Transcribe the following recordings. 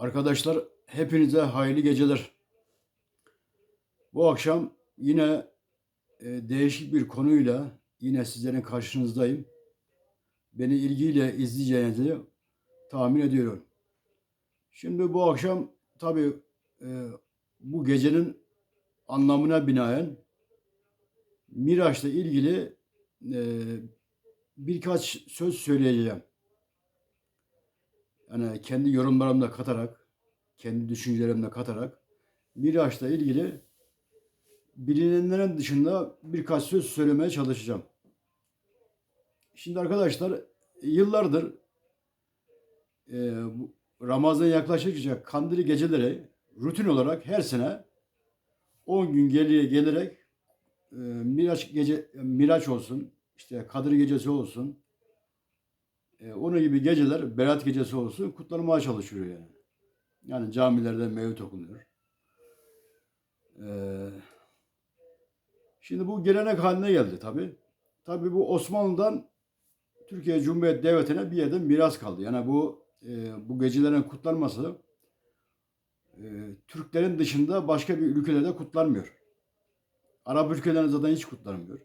Arkadaşlar hepinize hayırlı geceler. Bu akşam yine e, değişik bir konuyla yine sizlerin karşınızdayım. Beni ilgiyle izleyeceğinizi tahmin ediyorum. Şimdi bu akşam tabii e, bu gecenin anlamına binaen Miraç'la ilgili e, birkaç söz söyleyeceğim. Yani kendi yorumlarımı da katarak, kendi düşüncelerimi de katarak Miraç'la ilgili bilinenlerin dışında birkaç söz söylemeye çalışacağım. Şimdi arkadaşlar yıllardır e, Ramazan yaklaştıkça kandili geceleri rutin olarak her sene 10 gün geriye gelerek e, Miraç gece Miraç olsun, işte Kadir gecesi olsun, e, onun gibi geceler, Berat gecesi olsun kutlanmaya çalışıyor yani. Yani camilerde mevlüt okunuyor. E, şimdi bu gelenek haline geldi tabi. Tabi bu Osmanlı'dan Türkiye Cumhuriyet Devleti'ne bir yerden miras kaldı. Yani bu e, bu gecelerin kutlanması e, Türklerin dışında başka bir ülkelerde kutlanmıyor. Arap ülkelerinde zaten hiç kutlanmıyor.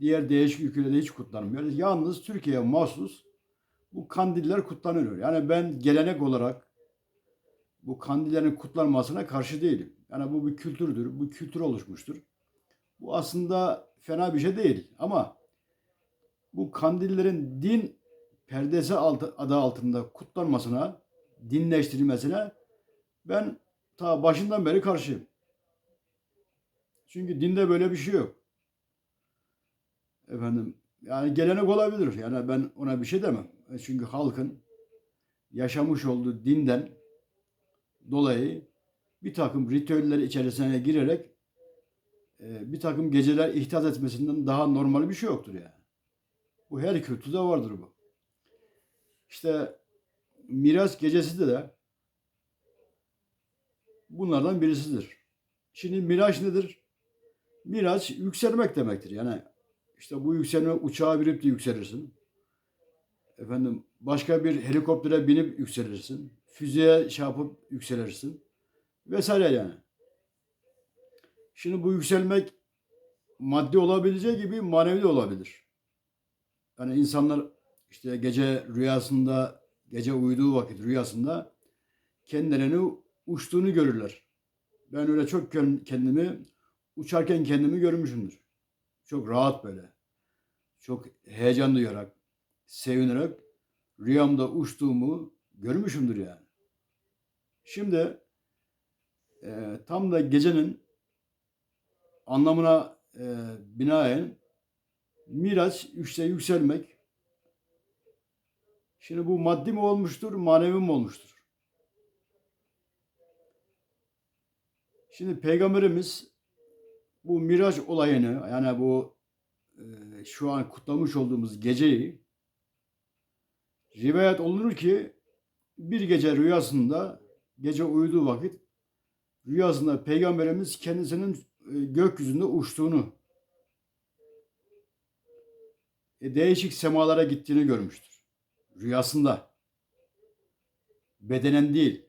Diğer değişik ülkelerde hiç kutlanmıyor. Yalnız Türkiye'ye mahsus bu kandiller kutlanıyor. Yani ben gelenek olarak bu kandillerin kutlanmasına karşı değilim. Yani bu bir kültürdür, bu kültür oluşmuştur. Bu aslında fena bir şey değil ama bu kandillerin din perdesi altı, adı altında kutlanmasına, dinleştirilmesine ben ta başından beri karşıyım. Çünkü dinde böyle bir şey yok. Efendim yani gelenek olabilir. Yani ben ona bir şey demem. E Çünkü halkın yaşamış olduğu dinden dolayı bir takım ritüeller içerisine girerek e, bir takım geceler ihdas etmesinden daha normal bir şey yoktur yani. Bu her kültürde vardır bu. İşte miras gecesi de de bunlardan birisidir. Şimdi miraç nedir? Miraç yükselmek demektir. Yani işte bu yükselme uçağa binip de yükselirsin. Efendim başka bir helikoptere binip yükselirsin. Füzeye şey yapıp yükselirsin. Vesaire yani. Şimdi bu yükselmek maddi olabileceği gibi manevi de olabilir. Yani insanlar işte gece rüyasında, gece uyuduğu vakit rüyasında kendilerini uçtuğunu görürler. Ben öyle çok kendimi uçarken kendimi görmüşümdür. Çok rahat böyle. Çok heyecan duyarak, sevinerek rüyamda uçtuğumu görmüşümdür yani. Şimdi e, tam da gecenin anlamına e, binaen Miraç işte yükselmek. Şimdi bu maddi mi olmuştur, manevi mi olmuştur? Şimdi Peygamberimiz bu Miraç olayını yani bu e, şu an kutlamış olduğumuz geceyi rivayet olunur ki bir gece rüyasında gece uyuduğu vakit rüyasında Peygamberimiz kendisinin e, gökyüzünde uçtuğunu e, değişik semalara gittiğini görmüştür. Rüyasında. Bedenen değil.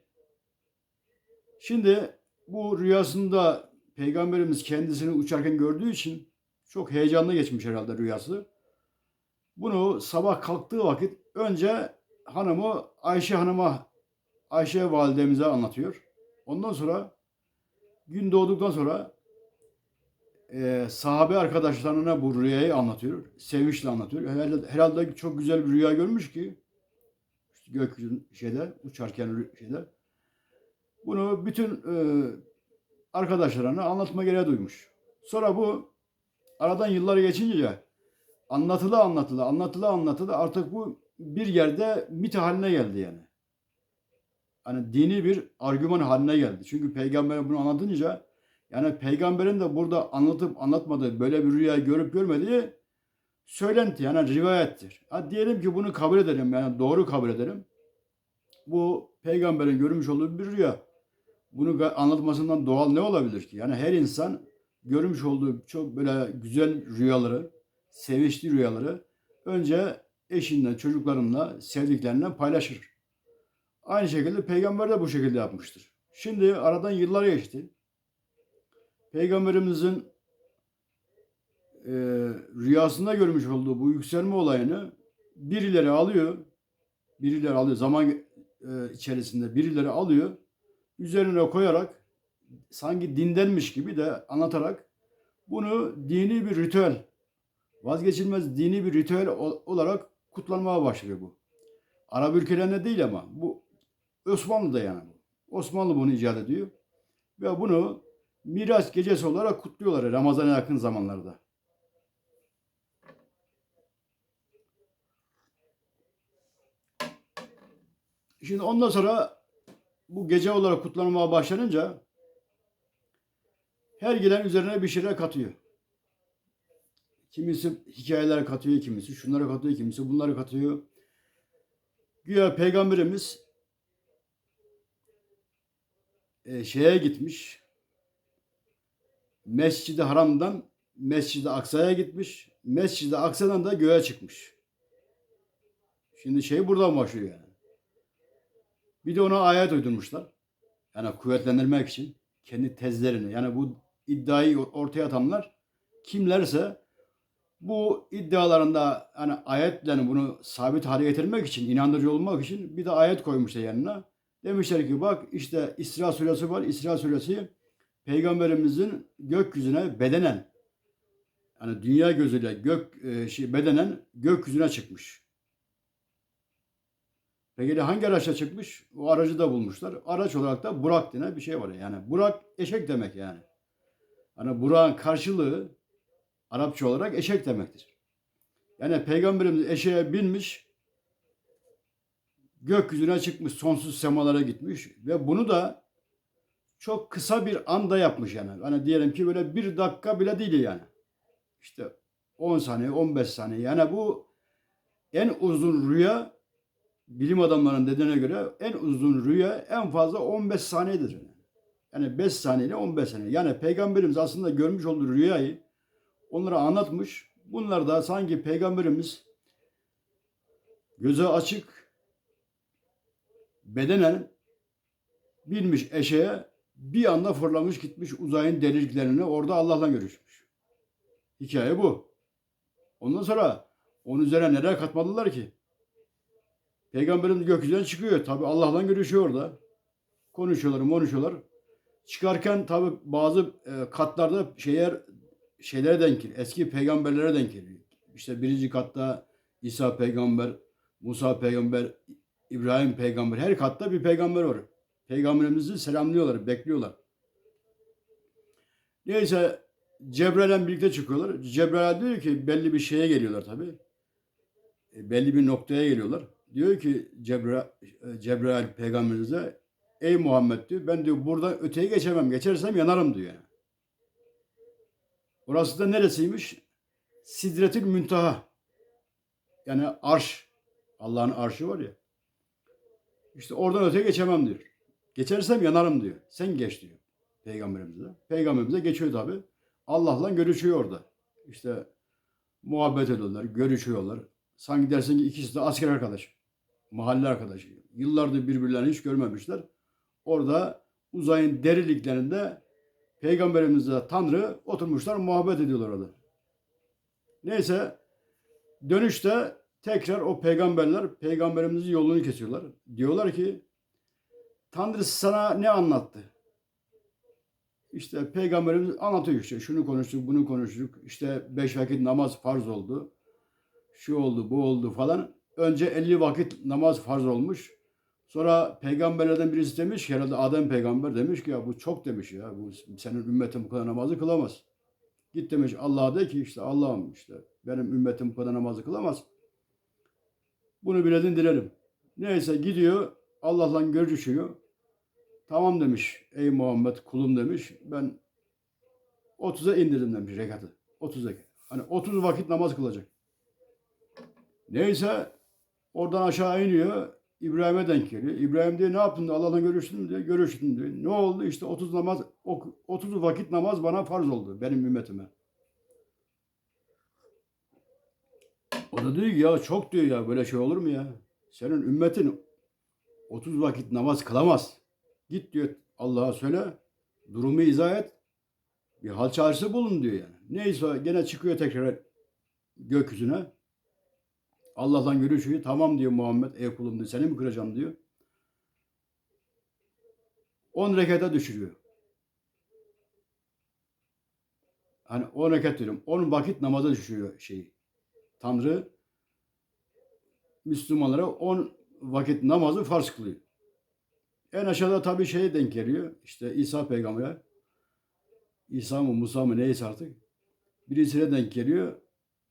Şimdi bu rüyasında Peygamberimiz kendisini uçarken gördüğü için çok heyecanlı geçmiş herhalde rüyası. Bunu sabah kalktığı vakit önce hanımı Ayşe hanıma Ayşe validemize anlatıyor. Ondan sonra gün doğduktan sonra e, sahabe arkadaşlarına bu rüyayı anlatıyor. Sevinçle anlatıyor. Herhalde, herhalde çok güzel bir rüya görmüş ki işte gökyüzü şeyde uçarken şeyde. Bunu bütün e, arkadaşlarına anlatma gereği duymuş. Sonra bu aradan yıllar geçince anlatılı anlatılı anlatılı anlatılı artık bu bir yerde mit haline geldi yani. Hani dini bir argüman haline geldi. Çünkü peygamber bunu anlatınca yani peygamberin de burada anlatıp anlatmadığı böyle bir rüya görüp görmediği söylenti yani rivayettir. Ha diyelim ki bunu kabul edelim yani doğru kabul edelim. Bu peygamberin görmüş olduğu bir rüya. Bunu anlatmasından doğal ne olabilir ki? Yani her insan görmüş olduğu çok böyle güzel rüyaları, sevinçli rüyaları önce eşinle, çocuklarınla, sevdiklerine paylaşır. Aynı şekilde peygamber de bu şekilde yapmıştır. Şimdi aradan yıllar geçti. Peygamberimizin e, rüyasında görmüş olduğu bu yükselme olayını birileri alıyor. Birileri alıyor. Zaman e, içerisinde birileri alıyor. Üzerine koyarak sanki dindenmiş gibi de anlatarak bunu dini bir ritüel, vazgeçilmez dini bir ritüel ol- olarak kutlanmaya başlıyor bu. Arap ülkelerinde değil ama bu Osmanlı'da yani. bu. Osmanlı bunu icat ediyor. Ve bunu Miraç gecesi olarak kutluyorlar Ramazan'a yakın zamanlarda. Şimdi ondan sonra bu gece olarak kutlanmaya başlanınca her gelen üzerine bir şeyler katıyor. Kimisi hikayeler katıyor, kimisi şunları katıyor, kimisi bunları katıyor. Güya peygamberimiz e, şeye gitmiş. Mescid-i Haram'dan Mescid-i Aksa'ya gitmiş. Mescid-i Aksa'dan da göğe çıkmış. Şimdi şey buradan başlıyor yani. Bir de ona ayet uydurmuşlar. Yani kuvvetlendirmek için kendi tezlerini yani bu iddiayı ortaya atanlar kimlerse bu iddialarında hani ayetle bunu sabit hale getirmek için, inandırıcı olmak için bir de ayet koymuşlar yanına. Demişler ki bak işte İsra suresi var. İsra suresi peygamberimizin gökyüzüne bedenen hani dünya gözüyle gök e, şey bedenen gökyüzüne çıkmış. Peki hangi araçla çıkmış? O aracı da bulmuşlar. Araç olarak da Burak denen bir şey var. Yani Burak eşek demek yani. Hani Burak'ın karşılığı Arapça olarak eşek demektir. Yani Peygamberimiz eşeğe binmiş, gökyüzüne çıkmış, sonsuz semalara gitmiş ve bunu da çok kısa bir anda yapmış yani. Hani diyelim ki böyle bir dakika bile değil yani. İşte 10 saniye, 15 saniye. Yani bu en uzun rüya bilim adamlarının dediğine göre en uzun rüya en fazla 15 saniyedir. Yani. Yani 5 saniye ile 15 saniye. Yani peygamberimiz aslında görmüş olduğu rüyayı onlara anlatmış. Bunlar da sanki peygamberimiz gözü açık bedenen binmiş eşeğe bir anda fırlamış gitmiş uzayın derinliklerine orada Allah'la görüşmüş. Hikaye bu. Ondan sonra onun üzerine neler katmadılar ki? Peygamberimiz gökyüzünden çıkıyor. Tabi Allah'la görüşüyor orada. Konuşuyorlar, konuşuyorlar. Çıkarken tabi bazı e, katlarda şeyler şeylere denk geliyor. Eski peygamberlere denk geliyor. İşte birinci katta İsa peygamber, Musa peygamber, İbrahim peygamber. Her katta bir peygamber var. Peygamberimizi selamlıyorlar, bekliyorlar. Neyse Cebrail'le birlikte çıkıyorlar. Cebrail diyor ki belli bir şeye geliyorlar tabi. E, belli bir noktaya geliyorlar. Diyor ki Cebrail, Cebrail peygamberimize ey Muhammed diyor ben diyor buradan öteye geçemem. Geçersem yanarım diyor. Yani. Orası da neresiymiş? Sidretül Müntaha. Yani arş. Allah'ın arşı var ya. İşte oradan öteye geçemem diyor. Geçersem yanarım diyor. Sen geç diyor. Peygamberimize. Peygamberimize geçiyor tabi. Allah'la görüşüyor orada. İşte muhabbet ediyorlar, görüşüyorlar. Sanki dersin ki ikisi de asker arkadaş. Mahalle arkadaşı. Yıllardır birbirlerini hiç görmemişler. Orada uzayın derinliklerinde Peygamberimizle Tanrı oturmuşlar muhabbet ediyorlar orada. Neyse dönüşte tekrar o peygamberler peygamberimizin yolunu kesiyorlar. Diyorlar ki Tanrı sana ne anlattı? İşte peygamberimiz anlatıyor işte şunu konuştuk bunu konuştuk. İşte beş vakit namaz farz oldu. Şu oldu bu oldu falan. Önce 50 vakit namaz farz olmuş. Sonra peygamberlerden birisi demiş ki herhalde Adem peygamber demiş ki ya bu çok demiş ya. Bu senin ümmetin bu kadar namazı kılamaz. Git demiş Allah'a de ki işte Allah'ım işte benim ümmetim bu kadar namazı kılamaz. Bunu biledin dilerim. Neyse gidiyor Allah'la görüşüyor. Tamam demiş ey Muhammed kulum demiş. Ben 30'a indirdim demiş rekatı. 30'a. Hani 30 vakit namaz kılacak. Neyse oradan aşağı iniyor. İbrahim'e denk geliyor. İbrahim diyor ne yaptın? Allah'la görüştün mü diyor. Görüştüm diyor. Ne oldu? İşte 30 namaz 30 vakit namaz bana farz oldu benim ümmetime. O da diyor ya çok diyor ya böyle şey olur mu ya? Senin ümmetin 30 vakit namaz kılamaz. Git diyor Allah'a söyle. Durumu izah et. Bir hal çağrısı bulun diyor yani. Neyse gene çıkıyor tekrar gökyüzüne. Allah'tan görüşüyor. Tamam diyor Muhammed ey kulum diyor. Seni mi kıracağım diyor. 10 rekata düşürüyor. Hani 10 rekat diyorum. 10 vakit namaza düşürüyor şeyi. Tanrı Müslümanlara 10 vakit namazı farz kılıyor. En aşağıda tabii şeye denk geliyor. İşte İsa peygambere. İsa mı Musa mı neyse artık. Birisine denk geliyor.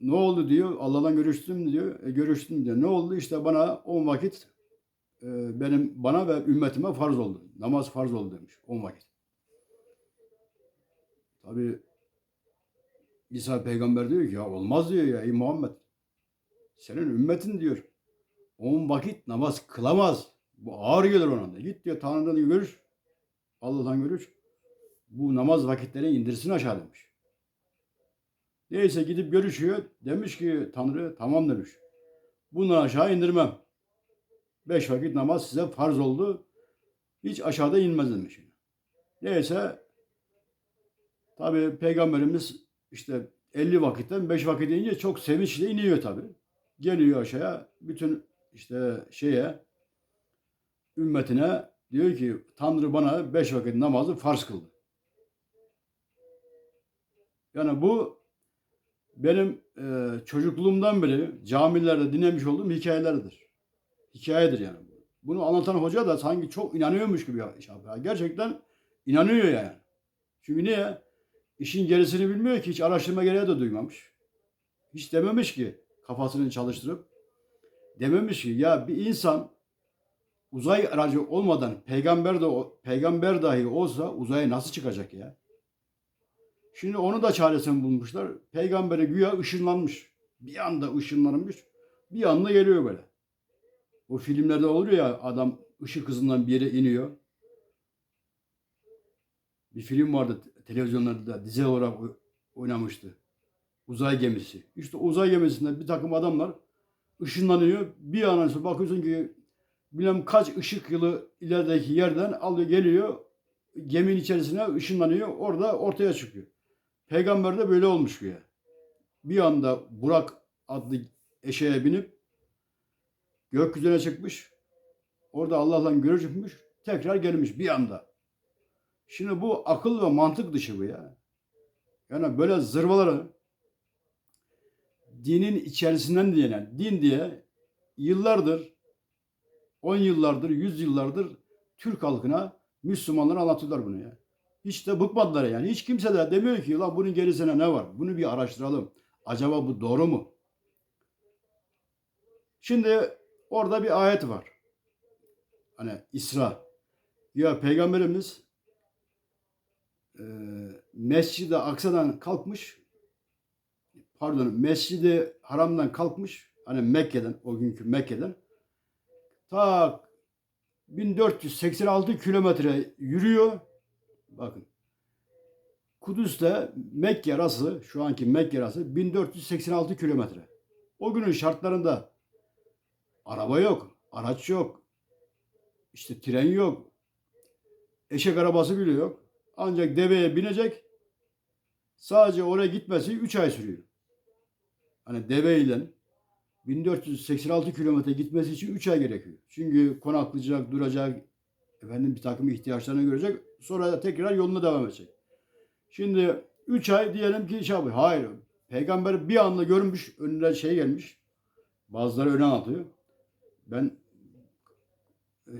Ne oldu diyor. Allah'tan görüştüm diyor. E, görüştüm diyor. Ne oldu? İşte bana 10 vakit e, benim bana ve ümmetime farz oldu. Namaz farz oldu demiş. 10 vakit. Tabii İsa peygamber diyor ki ya olmaz diyor ya ey Muhammed. Senin ümmetin diyor. 10 vakit namaz kılamaz. Bu ağır gelir ona. Git diyor Tanrı'dan görüş. Allah'tan görüş. Bu namaz vakitlerini indirsin aşağı demiş. Neyse gidip görüşüyor. Demiş ki Tanrı tamam demiş. Bundan aşağı indirmem. Beş vakit namaz size farz oldu. Hiç aşağıda inmez demiş. Neyse tabi peygamberimiz işte 50 vakitten 5 vakit inince çok sevinçle iniyor tabi. Geliyor aşağıya bütün işte şeye ümmetine diyor ki Tanrı bana 5 vakit namazı farz kıldı. Yani bu benim e, çocukluğumdan beri camilerde dinlemiş olduğum hikayelerdir. Hikayedir yani. Bunu anlatan hoca da sanki çok inanıyormuş gibi ya. ya gerçekten inanıyor yani. Çünkü niye? İşin gerisini bilmiyor ki hiç araştırma gereği de duymamış. Hiç dememiş ki kafasını çalıştırıp dememiş ki ya bir insan uzay aracı olmadan peygamber de peygamber dahi olsa uzaya nasıl çıkacak ya? Şimdi onu da çaresini bulmuşlar. Peygambere güya ışınlanmış. Bir anda ışınlanmış. Bir anda geliyor böyle. O filmlerde oluyor ya adam ışık hızından bir yere iniyor. Bir film vardı televizyonlarda dizi olarak oynamıştı. Uzay gemisi. İşte uzay gemisinde bir takım adamlar ışınlanıyor. Bir an bakıyorsun ki bilmem kaç ışık yılı ilerideki yerden alıyor geliyor geminin içerisine ışınlanıyor. Orada ortaya çıkıyor. Peygamber de böyle olmuş ya. Bir anda Burak adlı eşeğe binip gökyüzüne çıkmış. Orada Allah'la görüşmüş. Tekrar gelmiş bir anda. Şimdi bu akıl ve mantık dışı bu ya. Yani böyle zırvaları dinin içerisinden diyenen din diye yıllardır 10 yıllardır, 100 yıllardır Türk halkına Müslümanlara anlatıyorlar bunu ya. Hiç de bıkmadılar yani. Hiç kimse de demiyor ki lan bunun gerisine ne var? Bunu bir araştıralım. Acaba bu doğru mu? Şimdi orada bir ayet var. Hani İsra. Ya Peygamberimiz e, Mescid-i Aksa'dan kalkmış. Pardon Mescid-i Haram'dan kalkmış. Hani Mekke'den, o günkü Mekke'den. Ta 1486 kilometre yürüyor. Bakın. Kudüs'te Mekke arası, şu anki Mekke arası 1486 kilometre. O günün şartlarında araba yok, araç yok, işte tren yok, eşek arabası bile yok. Ancak deveye binecek, sadece oraya gitmesi 3 ay sürüyor. Hani deveyle 1486 kilometre gitmesi için 3 ay gerekiyor. Çünkü konaklayacak, duracak, efendim bir takım ihtiyaçlarını görecek. Sonra da tekrar yoluna devam edecek. Şimdi 3 ay diyelim ki şey yapıyor. Hayır. Peygamber bir anda görmüş önüne şey gelmiş. Bazıları öne atıyor. Ben e,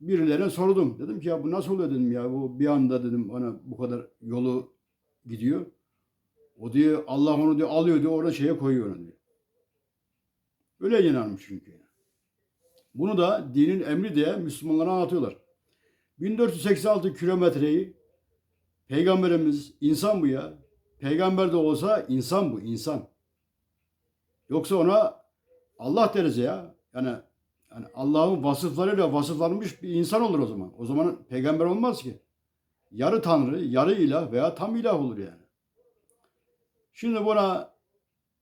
birilerine sordum. Dedim ki ya bu nasıl oluyor dedim ya. Bu bir anda dedim bana bu kadar yolu gidiyor. O diyor Allah onu diyor alıyor diyor orada şeye koyuyor diyor. Öyle inanmış çünkü. Bunu da dinin emri diye Müslümanlara anlatıyorlar. 1486 kilometreyi Peygamberimiz insan bu ya. Peygamber de olsa insan bu insan. Yoksa ona Allah deriz ya. Yani yani Allah'ın vasıflarıyla vasıflanmış bir insan olur o zaman. O zaman peygamber olmaz ki. Yarı tanrı, yarı ilah veya tam ilah olur yani. Şimdi buna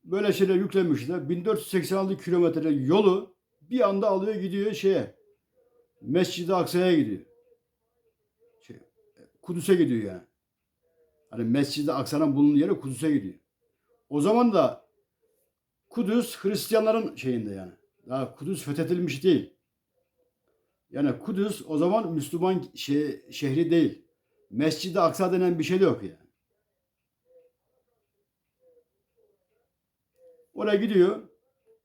böyle şeyler yüklemişler. 1486 kilometre yolu bir anda alıyor gidiyor şeye. Mescid-i Aksa'ya gidiyor. Kudüs'e gidiyor yani. Hani Mescid-i Aksa'nın bulunduğu yere Kudüs'e gidiyor. O zaman da Kudüs Hristiyanların şeyinde yani. Daha Kudüs fethedilmiş değil. Yani Kudüs o zaman Müslüman şey, şehri değil. Mescid-i Aksa denen bir şey de yok yani. Oraya gidiyor.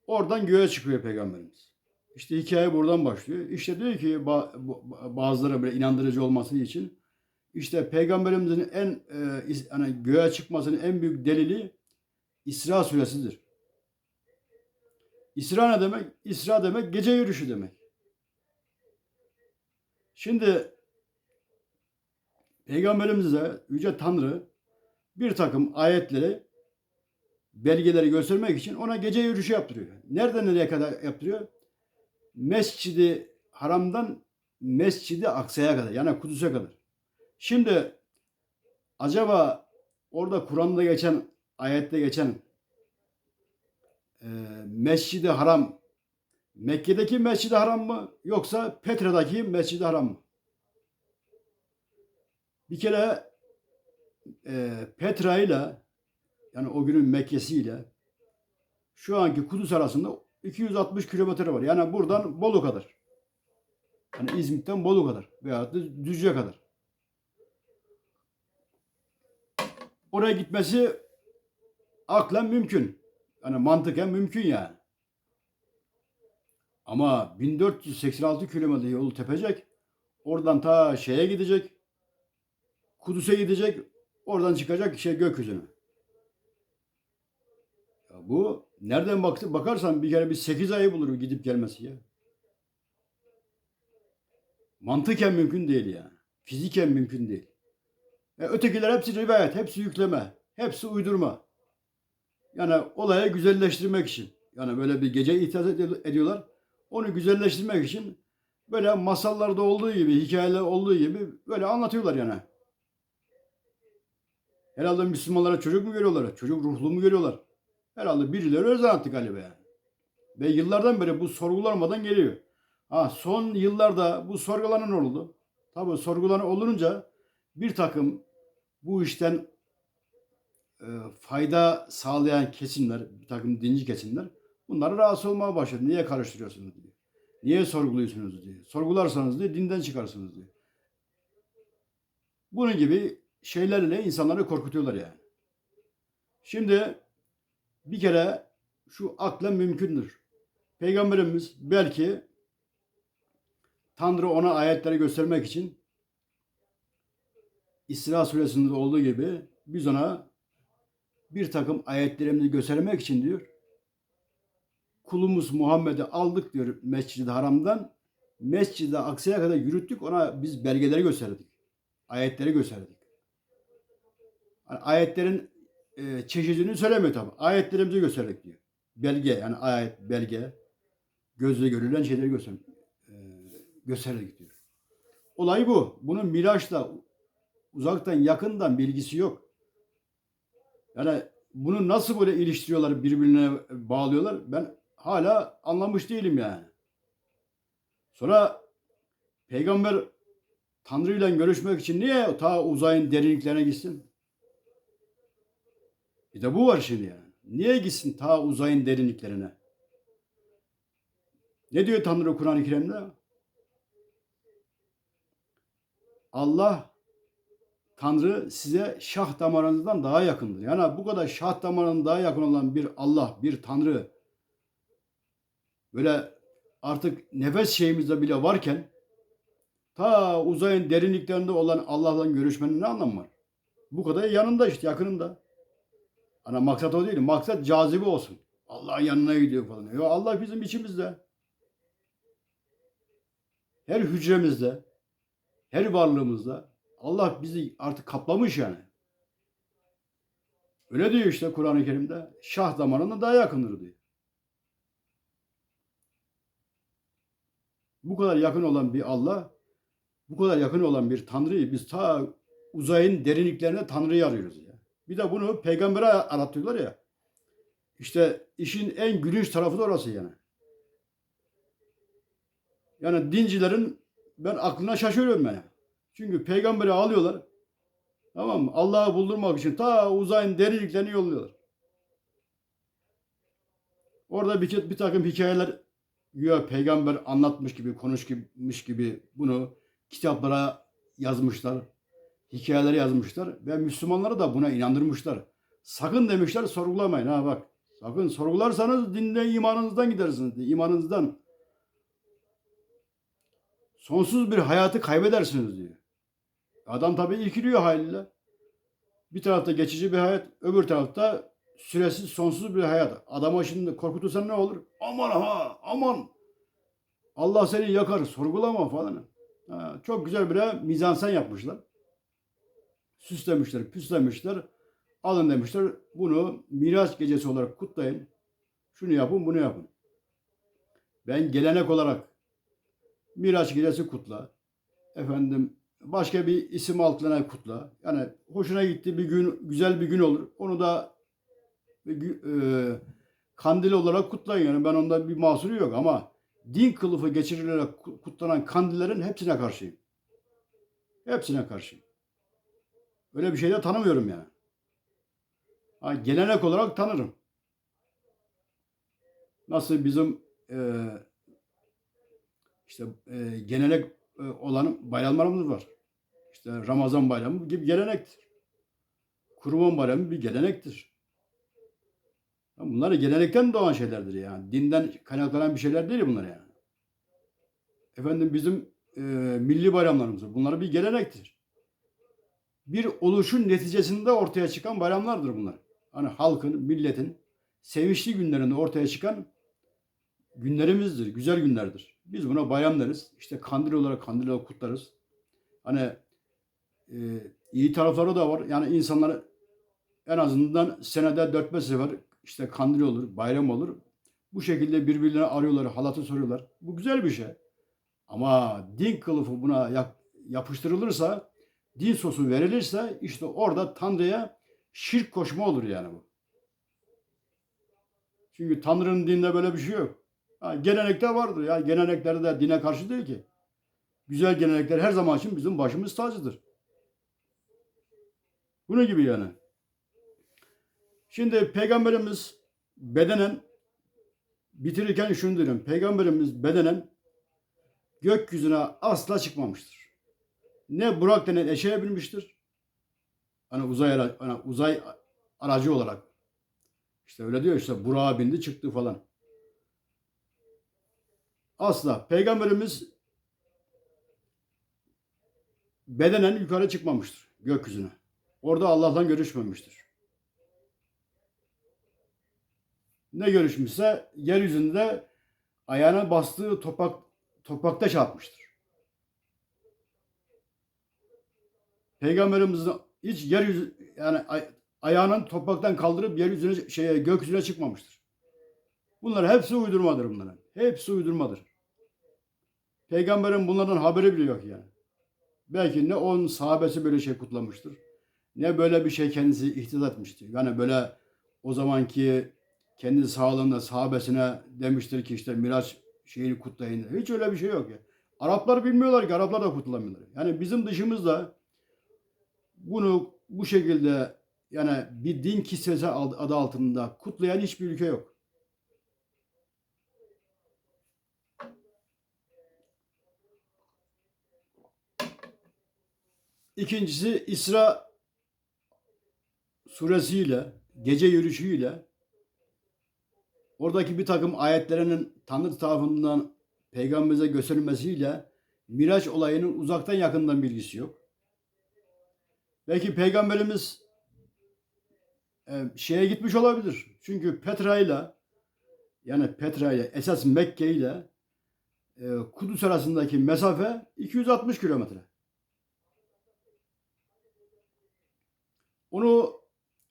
Oradan göğe çıkıyor peygamberimiz. İşte hikaye buradan başlıyor. İşte diyor ki bazıları böyle inandırıcı olması için işte peygamberimizin en e, göğe çıkmasının en büyük delili İsra suresidir. İsra ne demek? İsra demek gece yürüyüşü demek. Şimdi peygamberimize Yüce Tanrı bir takım ayetleri belgeleri göstermek için ona gece yürüyüşü yaptırıyor. Nereden nereye kadar yaptırıyor? Mescidi Haram'dan Mescidi Aksa'ya kadar yani Kudüs'e kadar. Şimdi acaba orada Kur'an'da geçen ayette geçen e, Mescidi Haram Mekke'deki Mescidi Haram mı yoksa Petra'daki Mescidi Haram mı? Bir kere e, Petra ile yani o günün Mekke'si ile şu anki Kudüs arasında 260 kilometre var. Yani buradan Bolu kadar. Hani İzmit'ten Bolu kadar da Düzce kadar. Oraya gitmesi aklen mümkün. Yani mantıken mümkün yani. Ama 1486 kilometre yolu tepecek. Oradan ta şeye gidecek. Kudüs'e gidecek. Oradan çıkacak şey gökyüzüne. Ya bu nereden baktı bakarsan bir kere bir 8 ayı bulur gidip gelmesi ya. Mantıken mümkün değil yani. Fiziken mümkün değil. E, ötekiler hepsi rivayet, hepsi yükleme, hepsi uydurma. Yani olayı güzelleştirmek için. Yani böyle bir gece itiraz ed- ediyorlar. Onu güzelleştirmek için böyle masallarda olduğu gibi, hikayeler olduğu gibi böyle anlatıyorlar yani. Herhalde Müslümanlara çocuk mu görüyorlar? Çocuk ruhlu mu görüyorlar? Herhalde birileri öyle zannetti galiba yani. Ve yıllardan beri bu sorgulanmadan geliyor. Ha, son yıllarda bu sorgulanan oldu. Tabii sorgulanan olunca bir takım bu işten e, fayda sağlayan kesimler, bir takım dinci kesimler bunları rahatsız olmaya başladı. Niye karıştırıyorsunuz diyor. Niye sorguluyorsunuz diyor. Sorgularsanız diyor dinden çıkarsınız diyor. Bunun gibi şeylerle insanları korkutuyorlar yani. Şimdi bir kere şu aklen mümkündür. Peygamberimiz belki Tanrı ona ayetleri göstermek için İsra suresinde olduğu gibi biz ona bir takım ayetlerimizi göstermek için diyor. Kulumuz Muhammed'i aldık diyor Mescid-i Haram'dan. Mescid-i Aksa'ya kadar yürüttük ona biz belgeleri gösterdik. Ayetleri gösterdik. Yani ayetlerin e, çeşidini söylemiyor tabi. Ayetlerimizi gösterdik diyor. Belge yani ayet, belge. Gözle görülen şeyleri göster, e, gösterdik diyor. Olay bu. Bunun Miraç'la uzaktan yakından bilgisi yok. Yani bunu nasıl böyle iliştiriyorlar, birbirine bağlıyorlar ben hala anlamış değilim yani. Sonra peygamber Tanrı ile görüşmek için niye ta uzayın derinliklerine gitsin? Bir de bu var şimdi yani. Niye gitsin ta uzayın derinliklerine? Ne diyor Tanrı Kur'an-ı Kerim'de? Allah Tanrı size şah damarınızdan daha yakındır. Yani bu kadar şah damarının daha yakın olan bir Allah, bir Tanrı böyle artık nefes şeyimizde bile varken ta uzayın derinliklerinde olan Allah'la görüşmenin ne anlamı var? Bu kadar yanında işte yakınında. Ana maksat o değil. Maksat cazibe olsun. Allah'ın yanına gidiyor falan. Ya Allah bizim içimizde. Her hücremizde, her varlığımızda Allah bizi artık kaplamış yani. Öyle diyor işte Kur'an-ı Kerim'de. Şah damarına daha yakındır diyor. Bu kadar yakın olan bir Allah, bu kadar yakın olan bir Tanrı'yı biz ta uzayın derinliklerine Tanrı'yı arıyoruz ya. Bir de bunu peygambere anlatıyorlar ya. İşte işin en gülünç tarafı da orası yani. Yani dincilerin ben aklına şaşırıyorum ben. Çünkü peygamberi alıyorlar. Tamam mı? Allah'ı buldurmak için ta uzayın derinliklerine yolluyorlar. Orada bir, bir takım hikayeler güya peygamber anlatmış gibi, konuşmuş gibi bunu kitaplara yazmışlar. Hikayeler yazmışlar ve Müslümanları da buna inandırmışlar. Sakın demişler sorgulamayın ha bak. Sakın sorgularsanız dinde imanınızdan gidersiniz. imanınızdan. Sonsuz bir hayatı kaybedersiniz diyor. Adam tabii irkiliyor haliyle. Bir tarafta geçici bir hayat, öbür tarafta süresiz sonsuz bir hayat. Adama şimdi korkutursan ne olur? Aman ha aman. Allah seni yakar sorgulama falan. Ha, çok güzel bir mizansen yapmışlar. Süslemişler, püslemişler. Alın demişler bunu Miraç gecesi olarak kutlayın. Şunu yapın, bunu yapın. Ben gelenek olarak Miraç gecesi kutla. Efendim başka bir isim altına kutla. Yani hoşuna gitti bir gün, güzel bir gün olur. Onu da e, kandil olarak kutlayın. Yani ben onda bir mahsuru yok ama din kılıfı geçirilerek kutlanan kandillerin hepsine karşıyım. Hepsine karşıyım. Öyle bir şey de tanımıyorum yani. Ha, gelenek olarak tanırım. Nasıl bizim e, işte e, gelenek olan bayramlarımız var. İşte Ramazan bayramı gibi gelenektir. Kurban bayramı bir gelenektir. Bunlar gelenekten doğan şeylerdir yani. Dinden kaynaklanan bir şeyler değil bunlar yani. Efendim bizim e, milli bayramlarımız bunlar bir gelenektir. Bir oluşun neticesinde ortaya çıkan bayramlardır bunlar. Hani halkın, milletin sevinçli günlerinde ortaya çıkan günlerimizdir, güzel günlerdir. Biz buna bayram deriz. İşte kandil olarak kandil olarak kutlarız. Hani e, iyi tarafları da var. Yani insanlar en azından senede 4-5 sefer işte kandil olur, bayram olur. Bu şekilde birbirlerine arıyorlar, halatı soruyorlar. Bu güzel bir şey. Ama din kılıfı buna yap, yapıştırılırsa, din sosu verilirse işte orada Tanrı'ya şirk koşma olur yani bu. Çünkü Tanrı'nın dinde böyle bir şey yok. Ha, gelenekte vardır. Ya gelenekleri de dine karşı değil ki. Güzel gelenekler her zaman için bizim başımız tacıdır. Bunun gibi yani. Şimdi peygamberimiz bedenen bitirirken şunu diyorum. Peygamberimiz bedenen gökyüzüne asla çıkmamıştır. Ne Burak denen eşeğe binmiştir. Hani uzay, hani uzay aracı olarak. İşte öyle diyor işte Burak'a bindi çıktı falan. Asla. Peygamberimiz bedenen yukarı çıkmamıştır gökyüzüne. Orada Allah'tan görüşmemiştir. Ne görüşmüşse yeryüzünde ayağına bastığı toprak toprakta çarpmıştır. Peygamberimizin hiç yeryüzü yani ay, ayağının topraktan kaldırıp yeryüzüne şeye gökyüzüne çıkmamıştır. Bunlar hepsi uydurmadır bunların. Hepsi uydurmadır. Peygamberin bunlardan haberi bile yok yani. Belki ne on sahabesi böyle şey kutlamıştır. Ne böyle bir şey kendisi ihtidat etmiştir. Yani böyle o zamanki kendi sağlığında sahabesine demiştir ki işte Miraç şeyini kutlayın. Hiç öyle bir şey yok ya. Araplar bilmiyorlar ki Araplar da kutlamıyorlar. Yani bizim dışımızda bunu bu şekilde yani bir din kisvesi adı altında kutlayan hiçbir ülke yok. İkincisi İsra suresiyle, gece yürüyüşüyle oradaki bir takım ayetlerinin Tanrı tarafından peygamberimize gösterilmesiyle Miraç olayının uzaktan yakından bilgisi yok. Belki peygamberimiz e, şeye gitmiş olabilir. Çünkü Petra ile yani Petra ile esas Mekke ile e, Kudüs arasındaki mesafe 260 kilometre. Onu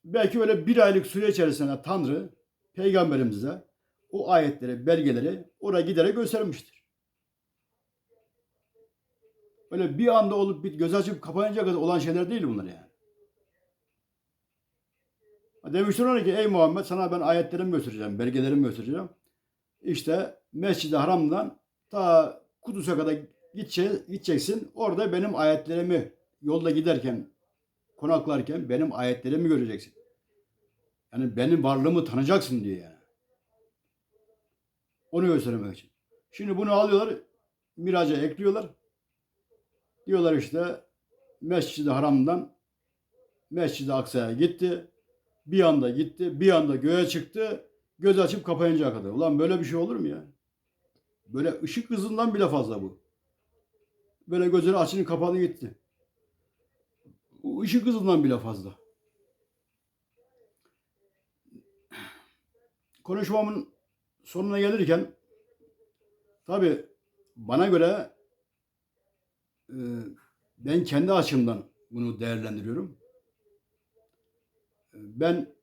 belki öyle bir aylık süre içerisinde Tanrı peygamberimize o ayetleri, belgeleri oraya giderek göstermiştir. Öyle bir anda olup bir göz açıp kapanınca kadar olan şeyler değil bunlar yani. Demiştir ona ki ey Muhammed sana ben ayetlerimi göstereceğim, belgelerimi göstereceğim. İşte Mescid-i Haram'dan ta Kudüs'e kadar gidece- gideceksin. Orada benim ayetlerimi yolda giderken, konaklarken benim ayetlerimi göreceksin. Yani benim varlığımı tanıyacaksın diye yani. Onu göstermek için. Şimdi bunu alıyorlar, miraca ekliyorlar. Diyorlar işte Mescid-i Haram'dan Mescid-i Aksa'ya gitti. Bir anda gitti, bir anda göğe çıktı. Göz açıp kapayıncaya kadar. Ulan böyle bir şey olur mu ya? Böyle ışık hızından bile fazla bu. Böyle gözleri açını kapadı gitti. Işık hızından bile fazla. Konuşmamın sonuna gelirken tabi bana göre e, ben kendi açımdan bunu değerlendiriyorum. E, Ben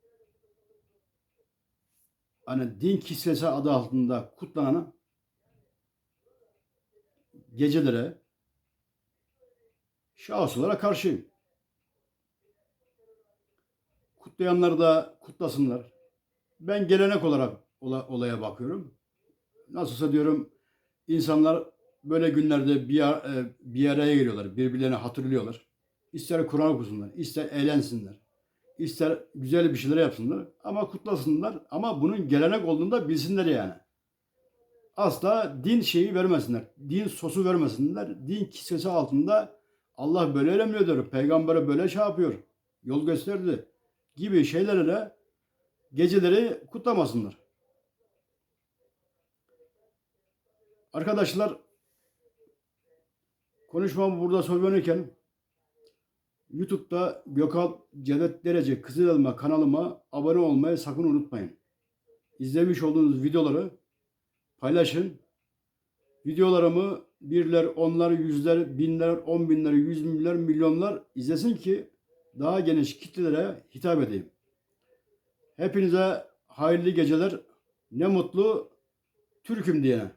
hani din kisvesi adı altında kutlanan gecelere şahıs olarak karşıyım. Kutlayanlar da kutlasınlar. Ben gelenek olarak ola- olaya bakıyorum. Nasılsa diyorum insanlar böyle günlerde e, bir araya geliyorlar. Birbirlerini hatırlıyorlar. İster Kur'an okusunlar, ister eğlensinler, ister güzel bir şeyler yapsınlar ama kutlasınlar. Ama bunun gelenek olduğunu da bilsinler yani. Asla din şeyi vermesinler. Din sosu vermesinler. Din kisvesi altında Allah böyle emrediyor. diyor. Peygambere böyle şey yapıyor. Yol gösterdi. Gibi şeylerle geceleri kutlamasınlar. Arkadaşlar konuşmamı burada söylenirken YouTube'da Gökal Cevdet Derece Kızılelma kanalıma abone olmayı sakın unutmayın. İzlemiş olduğunuz videoları paylaşın. Videolarımı birler, onlar, yüzler, binler, on binler, yüz binler, milyonlar izlesin ki daha geniş kitlelere hitap edeyim. Hepinize hayırlı geceler. Ne mutlu Türk'üm diyene.